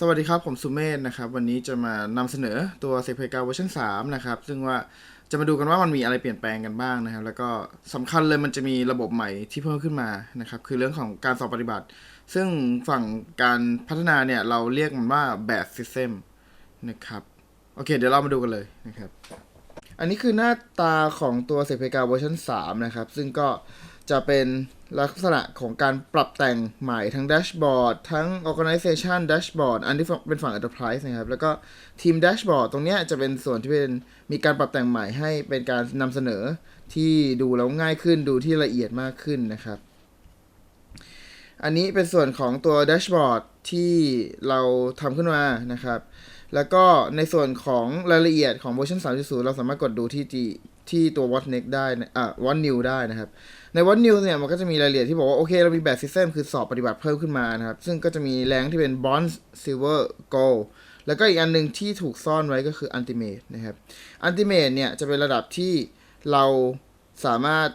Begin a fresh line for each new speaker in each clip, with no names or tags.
สวัสดีครับ ผมสุเมธนะครับ วันนี้จะมานำเสนอตัว s e p e g a เวอร์ชัน3นะครับ ซึ่งว่าจะมาดูกันว่ามันมีอะไรเปลี่ยนแปลงกันบ้างนะครับ แล้วก็สำคัญเลยมันจะมีระบบใหม่ที่เพิ่มขึ้นมานะครับ คือเรื่องของการสอบปฏิบัติ ซึ่งฝั่งการพัฒนาเนี่ยเราเรียกมันว่าแบบ System นะครับ โอเค เดี๋ยวเรามาดูกันเลยนะครับ อันนี้คือหน้าตาของตัว s e p e g a เวอร์ชัน3นะครับ ซึ่งก็จะเป็น ลักษณะของการปรับแต่งใหม่ทั้งแดชบอร์ดทั้ง organization dashboard อันที่เป็นฝั่ง enterprise นะครับ แล้วก็ทีมแดชบอร์ดตรงนี้จะเป็นส่วนที่เป็นมีการปรับแต่งใหม่ให้เป็นการนำเสนอที่ดูแล้วง่ายขึ้นดูที่ละเอียดมากขึ้นนะครับ อันนี้เป็นส่วนของตัวแดชบอร์ดที่เราทำขึ้นมานะครับ แล้วก็ในส่วนของรายละเอียดของเวอร์ชัน3.0 เราสามารถกดดูที่ที่ตัว What Next ได้นะอ่า What New ได้นะครับ ใน What New เนี่ยมันก็จะมีรายละเอียดที่บอกว่า โอเค เรามีแบบ System คือสอบปฏิบัติเพิ่มขึ้นมานะครับ ซึ่งก็จะมีแรงที่เป็น Bronze Silver Gold แล้วก็อีกอันหนึ่งที่ถูกซ่อนไว้ก็คือ Ultimate นะครับ Ultimate เนี่ยจะเป็นระดับที่เราสามารถ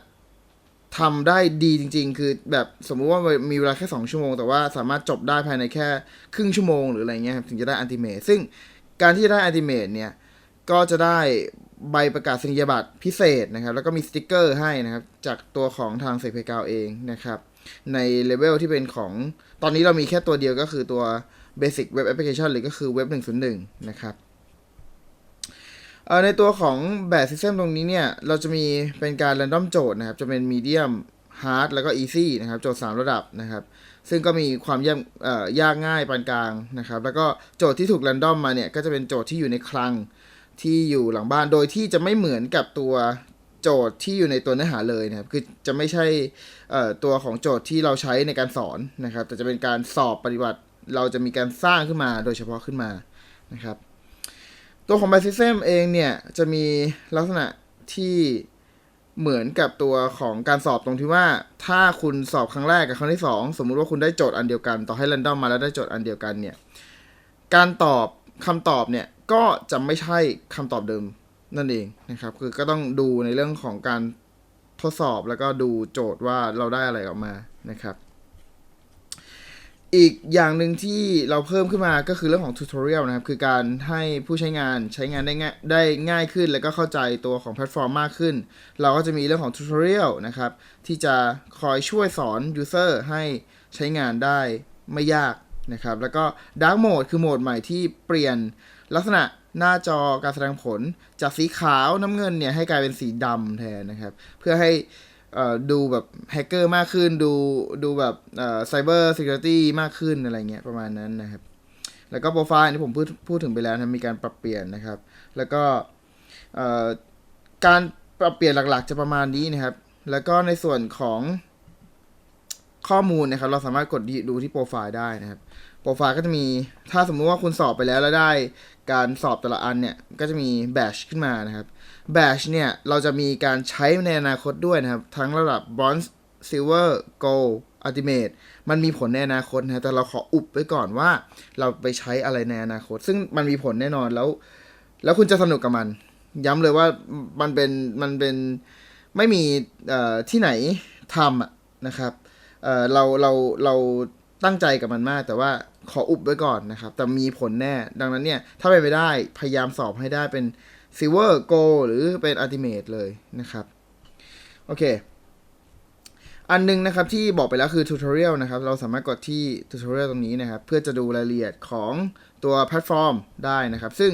ทำได้ดีจริง ๆ คือแบบสมมุติว่ามีเวลาแค่ 2 ชั่วโมง แต่ว่าสามารถจบได้ภายในแค่ครึ่งชั่วโมงหรืออะไรเงี้ยครับถึงจะได้ Ultimate ซึ่งการที่จะได้ Ultimate เนี่ย ก็จะได้ใบประกาศนียบัตรพิเศษนะครับ แล้วก็มีสติกเกอร์ให้นะครับ จากตัวของทางเซเพกาวเองนะครับ ในเลเวลที่เป็นของตอนนี้เรามีแค่ตัวเดียวก็คือตัว Basic Web Application หรือก็คือ Web 101 นะครับในตัวของแบบ System ตรงนี้เนี่ย เราจะมีเป็นการ Random โจทย์นะครับ จะเป็น Medium Hard แล้วก็ Easy นะครับ โจทย์ 3 ระดับนะครับ ซึ่งก็มีความยากยากง่ายปานกลางนะครับ แล้วก็โจทย์ที่ถูก Random มาเนี่ย ก็จะเป็นโจทย์ที่อยู่ในคลัง ที่อยู่หลังบ้านโดยที่จะไม่เหมือนกับตัวโจทย์ที่อยู่ในตัวเนื้อหาเลยนะครับ คือจะไม่ใช่ตัวของโจทย์ที่เราใช้ในการสอนนะครับ แต่จะเป็นการสอบปฏิบัติ เราจะมีการสร้างขึ้นมาโดยเฉพาะขึ้นมานะครับ ตัวของ b y System เองเนี่ย จะมีลักษณะที่เหมือนกับตัวของการสอบตรงที่ว่าถ้าคุณสอบครั้งแรกกับครั้งที่สองสมมุติว่าคุณได้โจทย์อันเดียวกัน ต่อให้ random มาแล้วได้โจทย์อันเดียวกันเนี่ย การตอบคำตอบเนี่ย ก็จะไม่ใช่คำตอบเดิมนั่นเองนะครับ คือก็ต้องดูในเรื่องของการทดสอบแล้วก็ดูโจทย์ว่าเราได้อะไรออกมานะครับ อีกอย่างหนึ่งที่เราเพิ่มขึ้นมาก็คือเรื่องของ tutorial นะครับ คือการให้ผู้ใช้งานใช้งานได้ง่ายได้ง่ายขึ้น แล้วก็เข้าใจตัวของแพลตฟอร์มมากขึ้น เราก็จะมีเรื่องของ tutorial นะครับ ที่จะคอยช่วยสอน user ให้ใช้งานได้ไม่ยากนะครับ แล้วก็ dark mode คือโหมดใหม่ที่เปลี่ยน ลักษณะหน้าจอการแสดงผลจากสีขาวน้ำเงินเนี่ยให้กลายเป็นสีดำแทนนะครับ เพื่อให้ดูแบบแฮกเกอร์มากขึ้น ดูดูแบบไซเบอร์ซิเคียวริตี้มากขึ้นอะไรเงี้ยประมาณนั้นนะครับ แล้วก็โปรไฟล์ที่ผมพูดพูดถึงไปแล้วนะมีการปรับเปลี่ยนนะครับ แล้วก็การปรับเปลี่ยนหลักๆจะประมาณนี้นะครับ แล้วก็ในส่วนของข้อมูลนะครับเราสามารถกดดูที่โปรไฟล์ได้นะครับ โปรไฟล์ก็จะมี ถ้าสมมุติว่าคุณสอบไปแล้วแล้วได้ การสอบแต่ละอันเนี่ย ก็จะมีแบชขึ้นมานะครับแบชเนี่ย เราจะมีการใช้ในอนาคตด้วยนะครับ ทั้งระดับ Bronze Silver Gold Ultimate มันมีผลในอนาคตนะแต่เราขออุบไว้ก่อนว่า เราไปใช้อะไรในอนาคต ซึ่งมันมีผลแน่นอนแล้ว แล้วคุณจะสนุกกับมัน ย้ำเลยว่ามันเป็นมันเป็นไม่มีที่ไหนทำนะครับเเราเราเราตั้งใจกับมันมากแต่ว่า ขออุบไว้ก่อนนะครับ แต่มีผลแน่ ดังนั้นเนี่ย ถ้าไปนไปได้ พยายามสอบให้ได้เป็น Silver Gold หรือเป็น Ultimate เลยนะครับ โอเค อันหนึงนะครับที่บอกไปแล้วคือ Tutorial นะครับ เราสามารถกดที่ Tutorial ตรงนี้นะครับ เพื่อจะดูรายละเอียดของตัวแพลตฟอร์มได้นะครับ ซึ่ง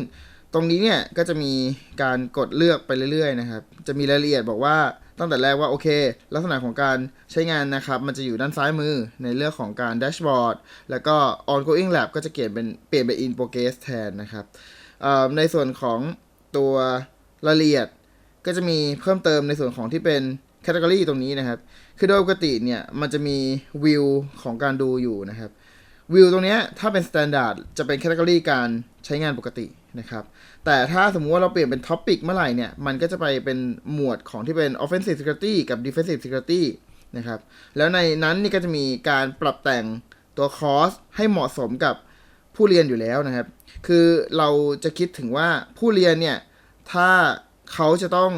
ตรงนี้เนี่ยก็จะมีการกดเลือกไปเรื่อยๆนะครับ จะมีรายละเอียดบอกว่า ตั้งแต่แรกว่าโอเค ลักษณะของการใช้งานนะครับ มันจะอยู่ด้านซ้ายมือในเรื่องของการแดชบอร์ดแล้วก็ ongoing lab ก็จะเปลี่ยนเป็นเปลี่ยนเป็น in progress แทนนะครับในส่วนของตัวรายละเอียดก็จะมีเพิ่มเติมในส่วนของที่เป็น category ตรงนี้นะครับ คือโดยปกติเนี่ย มันจะมีวิวของการดูอยู่นะครับ วิวตรงนี้ถ้าเป็น standard จะเป็น category การใช้งานปกตินะครับ แต่ถ้าสมมุติว่าเราเปลี่ยนเป็น topic เมื่อไหร่เนี่ย มันก็จะไปเป็นหมวดของที่เป็น offensive security กับ defensive security นะครับ แล้วในนั้นนี่ก็จะมีการปรับแต่งตัวคอร์สให้เหมาะสมกับผู้เรียนอยู่แล้วนะครับ คือเราจะคิดถึงว่าผู้เรียนเนี่ย ถ้าเขาจะต้อง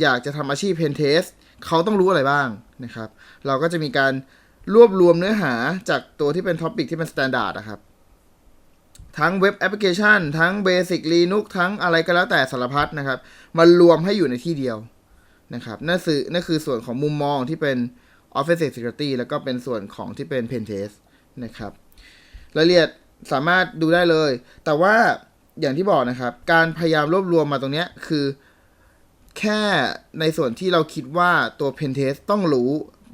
อยากจะทำอาชีพ pen test เขาต้องรู้อะไรบ้างนะครับ เราก็จะมีการ รวบรวมเนื้อหาจากตัวที่เป็นท็อปิกที่เป็น standard นะครับ ทั้งเว็บแอปพลิเคชัน ทั้ง Basic Linux ทั้งอะไรก็แล้วแต่สารพัดนะครับ มารวมให้อยู่ในที่เดียวนะครับนั่นคือนั่นคือส่วนของมุมมองที่เป็น Offensive Security แล้วก็เป็นส่วนของที่เป็น Pen Test นะครับรายละเอียดสามารถดูได้เลย แต่ว่าอย่างที่บอกนะครับ การพยายามรวบรวมมาตรงนี้คือ แค่ในส่วนที่เราคิดว่าตัว Pen Test ต้องรู้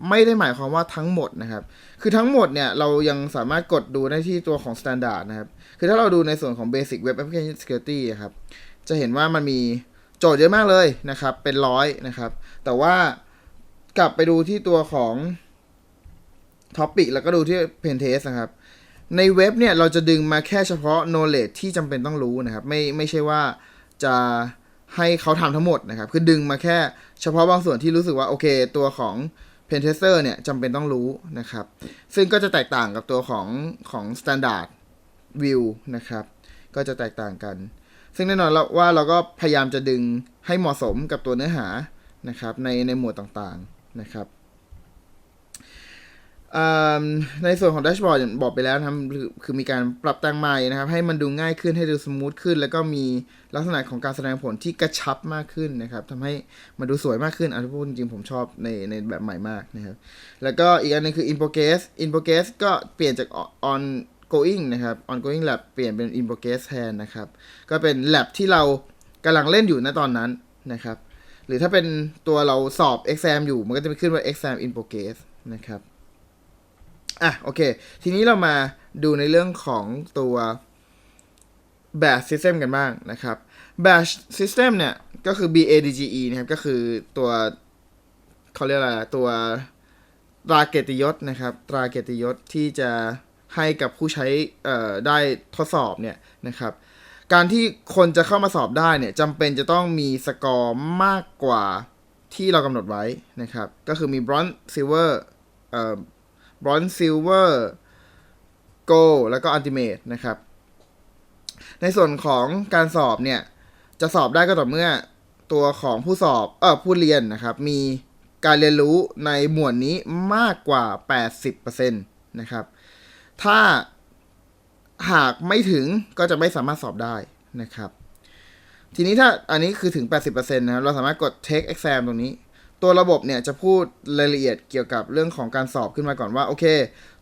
ไม่ได้หมายความว่าทั้งหมดนะครับ คือทั้งหมดเนี่ยเรายังสามารถกดดูได้ที่ตัวของ Standard นะครับ คือถ้าเราดูในส่วนของ Basic Web Application Security อะครับ จะเห็นว่ามันมีโจทย์เยอะมากเลยนะครับ เป็นร้อยนะครับ แต่ว่ากลับไปดูที่ตัวของ Topic แล้วก็ดูที่ Pen Test นะครับ ในเว็บเนี่ยเราจะดึงมาแค่เฉพาะ knowledge ที่จำเป็นต้องรู้นะครับ ไม่ไม่ใช่ว่าจะให้เขาทำทั้งหมดนะครับ คือดึงมาแค่เฉพาะบางส่วนที่รู้สึกว่าโอเค ตัวของ เพนเทสเตอร์เนี่ยจำเป็นต้องรู้นะครับ ซึ่งก็จะแตกต่างกับตัวของของ Standard View นะครับ ก็จะแตกต่างกัน ซึ่งแน่นอนแล้วว่าเราก็พยายามจะดึงให้เหมาะสมกับตัวเนื้อหานะครับในในหมวดต่างๆนะครับ ในส่วนของแดชบอร์ดบอกไปแล้วนะครับคือมีการปรับแต่งใหม่นะครับ ให้มันดูง่ายขึ้นให้ดูสมูทขึ้น แล้วก็มีลักษณะของการแสดงผลที่กระชับมากขึ้นนะครับทำให้มันดูสวยมากขึ้นอันที่พูดจริงผมชอบในในแบบใหม่มากนะครับ แล้วก็อีกอันหนึงคือ in progress in progress ก็เปลี่ยนจาก on going นะครับ ongoing lab เปลี่ยนเป็น in progress แทนนะครับ ก็เป็น lab ที่เรากำลังเล่นอยู่ณตอนนั้นนะครับ หรือถ้าเป็นตัวเราสอบ exam อยู่มันก็จะไปขึ้นว่า exam in progress นะครับ อะโอเค ทีนี้เรามาดูในเรื่องของตัว batch system กันบ้างนะครับ batch system เนี่ย ก็คือ BADGE นะครับ ก็คือตัวเขาเรียกอะไรตัวตราเกียรติยศนะครับ ตราเกียรติยศที่จะให้กับผู้ใช้ได้ทดสอบเนี่ยนะครับ การที่คนจะเข้ามาสอบได้เนี่ยจำเป็นจะต้องมีสกอร์มากกว่าที่เรากำหนดไว้นะครับ ก็คือมี bronze silver เอ่อ bronze silver gold แล้วก็ ultimate นะครับ ในส่วนของการสอบเนี่ย จะสอบได้ก็ต่อเมื่อตัวของผู้สอบเออผู้เรียนนะครับ มีการเรียนรู้ในหมวดนี้มากกว่า 80%นะครับ ถ้าหากไม่ถึงก็จะไม่สามารถสอบได้นะครับ ทีนี้ถ้าอันนี้คือถึง 80%นะครับ เราสามารถกด take exam ตรงนี้ ตัวระบบเนี่ยจะพูดรายละเอียดเกี่ยวกับเรื่องของการสอบขึ้นมาก่อนว่าโอเค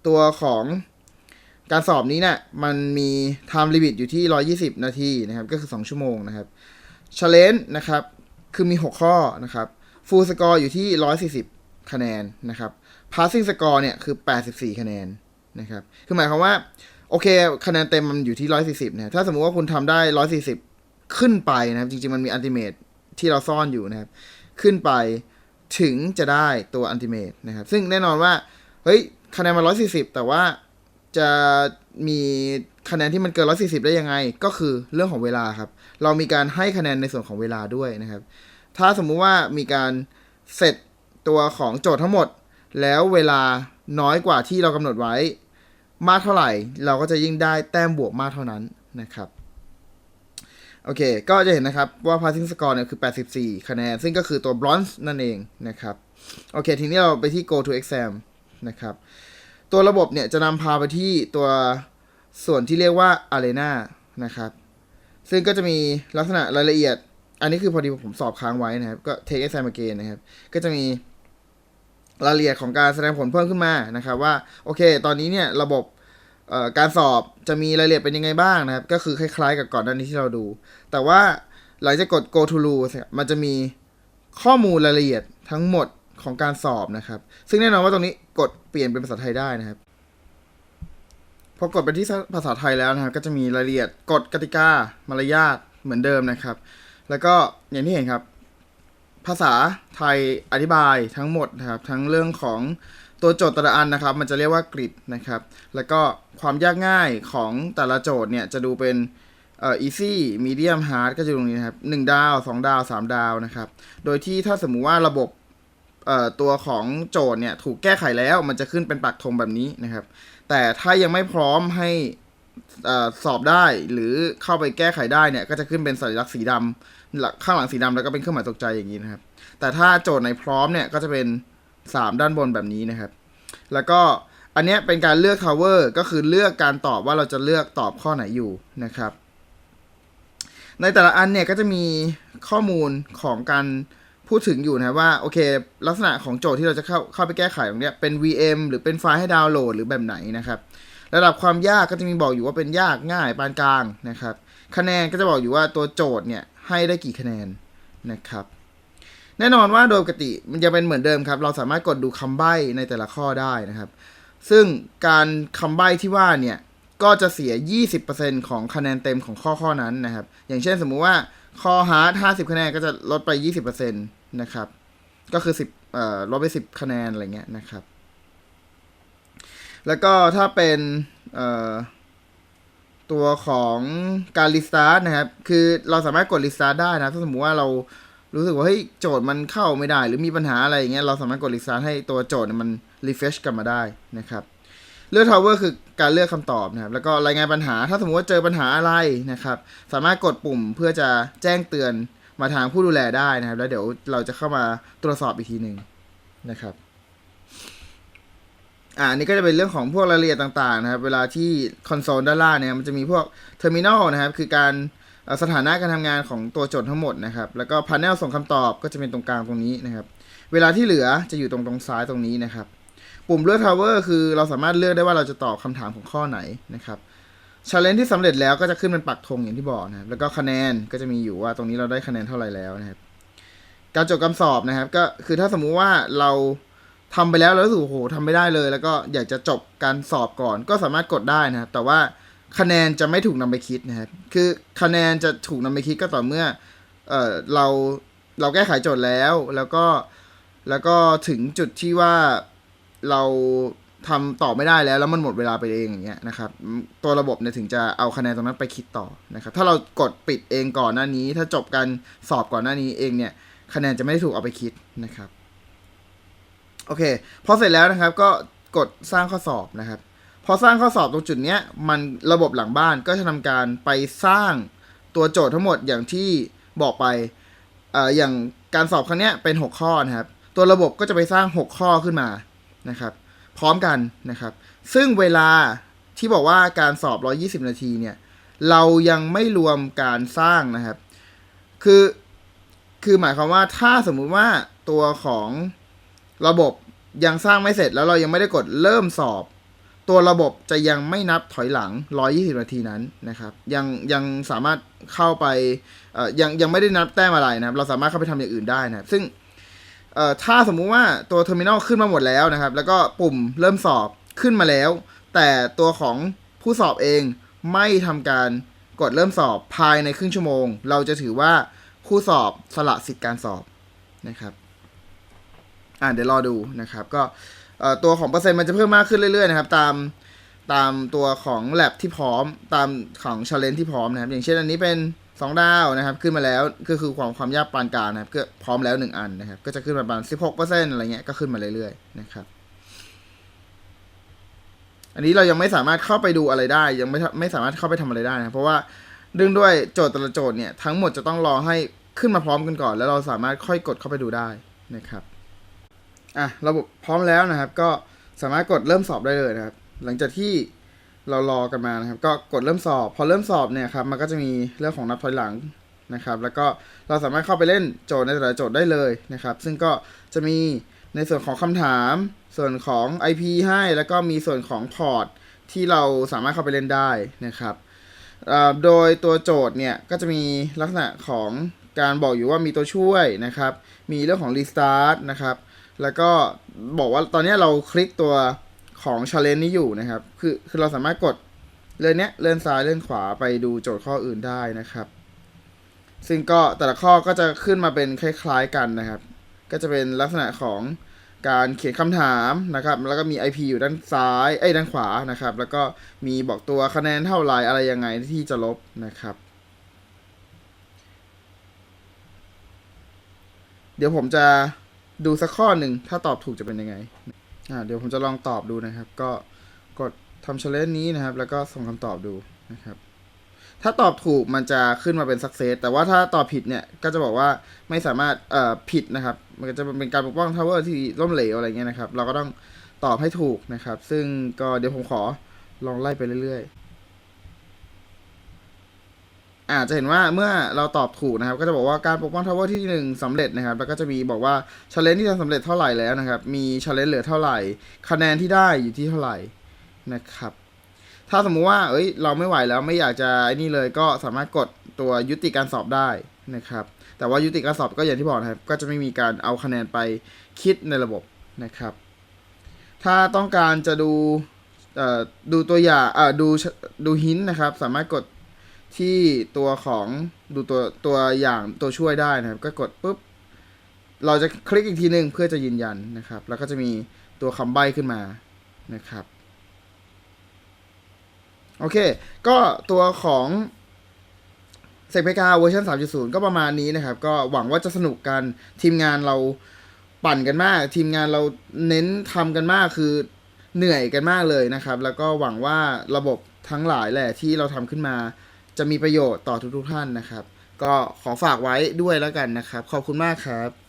ตัวของการสอบนี้เนี่ยมันมี time limit อยู่ที่ 120 นาทีนะครับก็คือ 2 ชั่วโมงนะครับ challenge นะครับคือมี 6 ข้อนะครับ full score อยู่ที่ 140 คะแนนนะครับ passing score เนี่ยคือ 84 คะแนนนะครับคือหมายความว่าโอเค คะแนนเต็มมันอยู่ที่ 140นะถ้าสมมุติว่าคุณทำได้ 140 ขึ้นไปนะครับ จริง ๆ มันมี ultimate ที่เราซ่อนอยู่นะครับ ขึ้นไป ถึงจะได้ตัว ultimate นะครับ ซึ่งแน่นอนว่า เฮ้ย คะแนนมา 140 แต่ว่าจะมีคะแนนที่มันเกิน 140 ได้ยังไง ก็คือเรื่องของเวลาครับ เรามีการให้คะแนนในส่วนของเวลาด้วยนะครับ ถ้าสมมุติว่ามีการเสร็จตัวของโจทย์ทั้งหมด แล้วเวลาน้อยกว่าที่เรากำหนดไว้ มากเท่าไหร่ เราก็จะยิ่งได้แต้มบวกมากเท่านั้นนะครับ โอเค ก็จะเห็นนะครับว่า passing score เนี่ยคือ 84 คะแนน ซึ่งก็คือตัว bronze นั่นเองนะครับ โอเค ทีนี้เราไปที่ go to exam นะครับ ตัวระบบเนี่ยจะนำพาไปที่ตัวส่วนที่เรียกว่า arena นะครับ ซึ่งก็จะมีลักษณะรายละเอียด อันนี้คือพอดีผมสอบค้างไว้นะครับ ก็ take exam again นะครับ ก็จะมีรายละเอียดของการแสดงผลเพิ่มขึ้นมานะครับว่า โอเค ตอนนี้เนี่ยระบบ การสอบจะมีรายละเอียดเป็นยังไงบ้างนะครับ ก็คือคล้ายๆ กับก่อนหน้านี้ที่เราดู แต่ว่าหลังจากกด go to rules มันจะมีข้อมูลรายละเอียดทั้งหมดของการสอบนะครับ ซึ่งแน่นอนว่าตรงนี้กดเปลี่ยนเป็นภาษาไทยได้นะครับ พอกดไปที่ภาษาไทยแล้วนะครับ ก็จะมีรายละเอียดกฎกติกามารยาทเหมือนเดิมนะครับ แล้วก็อย่างที่เห็นครับ ภาษาไทยอธิบายทั้งหมดนะครับ ทั้งเรื่องของตัวโจทย์แต่ละอันนะครับ มันจะเรียกว่ากริดนะครับ แล้วก็ ความยากง่ายของแต่ละโจทย์เนี่ยจะดูเป็นเอ่อ easy medium hard ก็จะตรงนี้นะครับหนึ่งดาวสองดาวสามดาวนะครับ โดยที่ถ้าสมมุติว่าระบบเอ่อตัวของโจทย์เนี่ยถูกแก้ไขแล้วมันจะขึ้นเป็นปักธงแบบนี้นะครับ แต่ถ้ายังไม่พร้อมให้เอ่อสอบได้หรือเข้าไปแก้ไขได้เนี่ย ก็จะขึ้นเป็นสัญลักษณ์สีดำข้างหลังสีดำแล้วก็เป็นเครื่องหมายตกใจอย่างนี้นะครับ แต่ถ้าโจทย์ไหนพร้อมเนี่ยก็จะเป็น 3 ด้านบนแบบนี้นะครับ แล้วก็ อันนี้เป็นการเลือก tower ก็คือเลือกการตอบว่าเราจะเลือกตอบข้อไหนอยู่นะครับ ในแต่ละอันเนี่ยก็จะมีข้อมูลของการพูดถึงอยู่นะว่าโอเค ลักษณะของโจทย์ที่เราจะเข้าเข้าไปแก้ไขตรงเนี้ยเป็น VM หรือเป็นไฟล์ให้ดาวน์โหลดหรือแบบไหนนะครับ ระดับความยากก็จะมีบอกอยู่ว่าเป็นยากง่ายปานกลางนะครับ คะแนนก็จะบอกอยู่ว่าตัวโจทย์เนี่ยให้ได้กี่คะแนนนะครับ แน่นอนว่าโดยปกติมันจะเป็นเหมือนเดิมครับ เราสามารถกดดูคำใบ้ในแต่ละข้อได้นะครับ ซึ่งการคำใบ้ที่ว่าเนี่ย ก็จะเสีย 20%ของคะแนนเต็มของข้อข้อนั้นนะครับ อย่างเช่นสมมุติว่าข้อฮาร์ด50 คะแนนก็จะลดไป 20%นะครับ ก็คือ 10เอ่อลดไป 10 คะแนนอะไรเงี้ยนะครับ แล้วก็ถ้าเป็นเอ่อตัวของการรีสตาร์ทนะครับ คือเราสามารถกดรีสตาร์ทได้นะ ถ้าสมมติว่าเรา รู้สึกว่าเฮ้ยโจทย์มันเข้าไม่ได้ หรือมีปัญหาอะไรอย่างเงี้ยเราสามารถกดรีสตาร์ทให้ตัวโจทย์เนี่ยมันรีเฟชกลับมาได้นะครับเลือก tower คือการเลือกคำตอบนะครับแล้วก็รายงานปัญหาถ้าสมมติว่าเจอปัญหาอะไรนะครับสามารถกดปุ่มเพื่อจะแจ้งเตือนมาทางผู้ดูแลได้นะครับ แล้วเดี๋ยวเราจะเข้ามาตรวจสอบอีกทีหนึ่งนะครับอ่านนี้ก็จะเป็นเรื่องของพวกรายละเอียดต่างๆนะครับ เวลาที่คอนโซลด้านล่างเนี่ยมันจะมีพวกเทอร์มินอลนะครับ คือการ สถานะการทำงานของตัวโจทย์ทั้งหมดนะครับ แล้วก็พา n เนลส่งคำตอบก็จะเป็นตรงกลางตรงนี้นะครับ เวลาที่เหลือจะอยู่ตรงตรงซ้ายตรงนี้นะครับ ปุ่มเลือก tower คือเราสามารถเลือกได้ว่าเราจะตอบคำถามของข้อไหนนะครับชาเลนจ์ที่สำเร็จแล้วก็จะขึ้นเป็นปักธงอย่างที่บอกนะครับ แล้วก็คะแนนก็จะมีอยู่ว่าตรงนี้เราได้คะแนนเท่าไหร่แล้วนะครับ การจดคำสอบนะครับ ก็คือถ้าสมมุติว่าเราทำไปแล้วแล้วรู้สึกโอ้โหทำไม่ได้เลย แล้วก็อยากจะจบการสอบก่อน ก็สามารถกดได้นะครับแต่ว่า คะแนนจะไม่ถูกนำไปคิดนะครับ คือคะแนนจะถูกนำไปคิดก็ต่อเมื่อเออเราเราแก้ไขโจทย์แล้ว แล้วก็แล้วก็ถึงจุดที่ว่าเราทำต่อไม่ได้แล้วแล้วมันหมดเวลาไปเองอย่างเงี้ยนะครับ ตัวระบบเนี่ยถึงจะเอาคะแนนตรงนั้นไปคิดต่อนะครับ ถ้าเรากดปิดเองก่อนหน้านี้ ถ้าจบการสอบก่อนหน้านี้เองเนี่ย คะแนนจะไม่ได้ถูกเอาไปคิดนะครับ โอเคพอเสร็จแล้วนะครับก็กดสร้างข้อสอบนะครับ พอสร้างข้อสอบตรงจุดนี้มันระบบหลังบ้านก็จะทำการไปสร้างตัวโจทย์ทั้งหมดอย่างที่บอกไปเอ่ออย่างการสอบครั้งนี้เป็น 6 ข้อนะครับ ตัวระบบก็จะไปสร้าง 6 ข้อขึ้นมานะครับ พร้อมกันนะครับ ซึ่งเวลาที่บอกว่าการสอบ 120 นาทีเนี่ย เรายังไม่รวมการสร้างนะครับ คือคือหมายความว่าถ้าสมมุติว่าตัวของระบบยังสร้างไม่เสร็จแล้วเรายังไม่ได้กดเริ่มสอบ ตัวระบบจะยังไม่นับถอยหลัง 120 นาทีนั้นนะครับ ยังยังสามารถเข้าไปยังยังไม่ได้นับแต้มอะไรนะครับ เราสามารถเข้าไปทำอย่างอื่นได้นะครับ ซึ่งถ้าสมมุติว่าตัวเทอร์มินอลขึ้นมาหมดแล้วนะครับ แล้วก็ปุ่มเริ่มสอบขึ้นมาแล้ว แต่ตัวของผู้สอบเองไม่ทำการกดเริ่มสอบภายในครึ่งชั่วโมง เราจะถือว่าผู้สอบสละสิทธิ์การสอบนะครับ อ่าเดี๋ยวรอดูนะครับ ก็ ตัวของเปอร์เซ็นต์มันจะเพิ่มมากขึ้นเรื่อยๆนะครับ ตามตามตัวของ lab ที่พร้อมตามของ challenge ที่พร้อมนะครับ อย่างเช่นอันนี้เป็น 2 ดาวนะครับ ขึ้นมาแล้วก็คือความความยากปานกลางนะครับก็พร้อมแล้ว 1 อันนะครับ ก็จะขึ้นมาประมาณ 16%อะไรเงี้ยก็ขึ้นมาเรื่อยๆนะครับอันนี้เรายังไม่สามารถเข้าไปดูอะไรได้ ยังไม่ไม่สามารถเข้าไปทำอะไรได้นะเพราะว่าเนื่องด้วยโจทย์แต่ละโจทย์เนี่ยทั้งหมดจะต้องรอให้ขึ้นมาพร้อมกันก่อน แล้วเราสามารถค่อยกดเข้าไปดูได้นะครับ อะระบบพร้อมแล้วนะครับ ก็สามารถกดเริ่มสอบได้เลยนะครับ หลังจากที่เรารอกันมานะครับ ก็กดเริ่มสอบ พอเริ่มสอบเนี่ยครับมันก็จะมีเรื่องของนับถอยหลังนะครับ แล้วก็เราสามารถเข้าไปเล่นโจทย์ในแต่ละโจทย์ได้เลยนะครับ ซึ่งก็จะมีในส่วนของคำถาม ส่วนของ IP ให้ แล้วก็มีส่วนของพอร์ตที่เราสามารถเข้าไปเล่นได้นะครับโดยตัวโจทย์เนี่ยก็จะมีลักษณะของการบอกอยู่ว่ามีตัวช่วยนะครับ มีเรื่องของ restart นะครับ แล้วก็บอกว่าตอนนี้เราคลิกตัวของ challenge นี้อยู่นะครับ คือคือเราสามารถกดเลื่อนเนี้ยเลื่อนซ้ายเลื่อนขวาไปดูโจทย์ข้ออื่นได้นะครับ ซึ่งก็แต่ละข้อก็จะขึ้นมาเป็นคล้ายๆกันนะครับ ก็จะเป็นลักษณะของการเขียนคำถามนะครับ แล้วก็มี IP อยู่ด้านซ้ายไอ้ด้านขวานะครับ แล้วก็มีบอกตัวคะแนนเท่าไหรอะไรยังไงที่จะลบนะครับ เดี๋ยวผมจะ ดูสักข้อหนึ่งถ้าตอบถูกจะเป็นยังไงอ่าเดี๋ยวผมจะลองตอบดูนะครับ ก็กดทำ challenge นี้นะครับ แล้วก็ส่งคำตอบดูนะครับ ถ้าตอบถูกมันจะขึ้นมาเป็น success แต่ว่าถ้าตอบผิดเนี่ยก็จะบอกว่าไม่สามารถเอ่อผิดนะครับ มันก็จะเป็นการปกป้อง tower ที่ล้มเหลวอะไรเงี้ยนะครับ เราก็ต้องตอบให้ถูกนะครับ ซึ่งก็เดี๋ยวผมขอลองไล่ไปเรื่อยๆ อาจจะเห็นว่าเมื่อเราตอบถูกนะครับ ก็จะบอกว่าการปกป้องทาวเวอร์ที่หนึ่งสำเร็จนะครับ แล้วก็จะมีบอกว่าช l เลนที่ทำสำเร็จเท่าไหร่แล้วนะครับ มีช l เลนเหลือเท่าไหร่ คะแนนที่ได้อยู่ที่เท่าไหร่นะครับ ถ้าสมมุติว่า เอ้ย เราไม่ไหวแล้วไม่อยากจะไอ้นี่เลยก็สามารถกดตัวยุติการสอบได้นะครับ แต่ว่ายุติการสอบก็อย่างที่บอกนะครับ ก็จะไม่มีการเอาคะแนนไปคิดในระบบนะครับ ถ้าต้องการจะดูดูตัวอย่างดูดูหินนะครับ สามารถกด ที่ตัวของดูตัวตัวอย่างตัวช่วยได้นะครับ ก็กดปุ๊บ เราจะคลิกอีกทีหนึ่งเพื่อจะยืนยันนะครับ แล้วก็จะมีตัวคำใบ้ขึ้นมานะครับ โอเค ก็ตัวของเซกเพกาเวอร์ชัน3.0 ก็ประมาณนี้นะครับ ก็หวังว่าจะสนุกกันทีมงานเราปั่นกันมาก ทีมงานเราเน้นทำกันมากคือเหนื่อยกันมากเลยนะครับ แล้วก็หวังว่าระบบทั้งหลายแหละที่เราทำขึ้นมา จะมีประโยชน์ต่อทุกๆท่านนะครับ ก็ขอฝากไว้ด้วยแล้วกันนะครับ ขอบคุณมากครับ